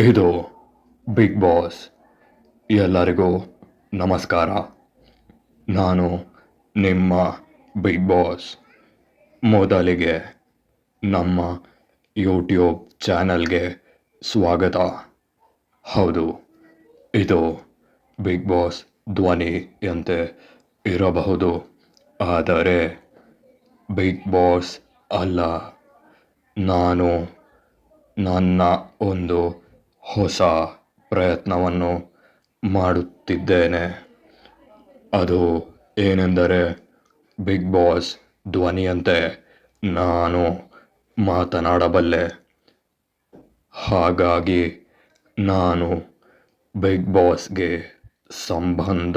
ಇದು big boss. ಎಲ್ಲರಿಗೂ ನಮಸ್ಕಾರ. ನಾನು ನಿಮ್ಮ ಬಿಗ್ ಬಾಸ್. ಮೊದಲಿಗೆ ನಮ್ಮ ಯೂಟ್ಯೂಬ್ ಚಾನಲ್ಗೆ ಸ್ವಾಗತ. ಹೌದು, ಇದು ಬಿಗ್ ಬಾಸ್ ಧ್ವನಿಯಂತೆ ಇರಬಹುದು. ಆದರೆ ಬಿಗ್ ಬಾಸ್ ಅಲ್ಲ. ನಾನು ನನ್ನ ಒಂದು ಹೊಸ ಪ್ರಯತ್ನವನ್ನು ಮಾಡುತ್ತಿದ್ದೇನೆ. ಅದು ಏನೆಂದರೆ ಬಿಗ್ ಬಾಸ್ ಧ್ವನಿಯಂತೆ ನಾನು ಮಾತನಾಡಬಲ್ಲೆ. ಹಾಗಾಗಿ ನಾನು ಬಿಗ್ ಬಾಸ್ಗೆ ಸಂಬಂಧ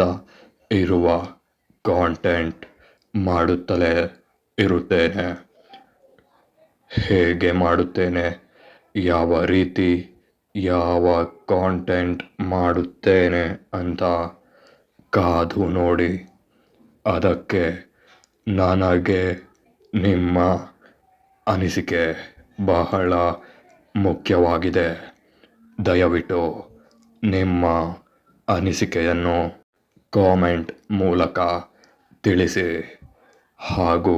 ಇರುವ ಕಾಂಟೆಂಟ್ ಮಾಡುತ್ತಲೇ ಇರುತ್ತೇನೆ. ಹೇಗೆ ಮಾಡುತ್ತೇನೆ? ಯಾವ ರೀತಿ ಯಾವ ಕಾಂಟೆಂಟ್ ಮಾಡುತ್ತೇನೆ ಅಂತ ಕಾದು ನೋಡಿ. ಅದಕ್ಕೆ ನನಗೆ ನಿಮ್ಮ ಅನಿಸಿಕೆ ಬಹಳ ಮುಖ್ಯವಾಗಿದೆ. ದಯವಿಟ್ಟು ನಿಮ್ಮ ಅನಿಸಿಕೆಯನ್ನು ಕಾಮೆಂಟ್ ಮೂಲಕ ತಿಳಿಸಿ ಹಾಗೂ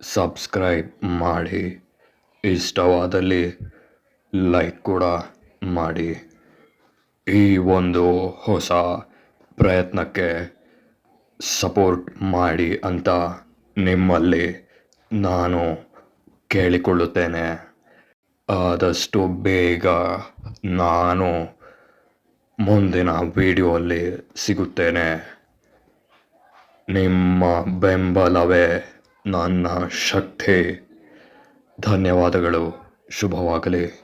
ಸಬ್ಸ್ಕ್ರೈಬ್ ಮಾಡಿ. ಇಷ್ಟವಾದಲ್ಲಿ ಲೈಕ್ ಕೂಡ. ಮಾಡಿ ಈ ಒಂದು ಹೊಸ ಪ್ರಯತ್ನಕ್ಕೆ ಸಪೋರ್ಟ್ ಮಾಡಿ ಅಂತ ನಿಮ್ಮಲ್ಲಿ ನಾನು ಕೇಳಿಕೊಳ್ಳುತ್ತೇನೆ. ಆದಷ್ಟು ಬೇಗ ನಾನು ಮುಂದಿನ ವಿಡಿಯೋಲ್ಲಿ ಸಿಗುತ್ತೇನೆ. ನಿಮ್ಮ ಬೆಂಬಲವೇ ನನ್ನ ಶಕ್ತಿ. ಧನ್ಯವಾದಗಳು. ಶುಭವಾಗಲಿ.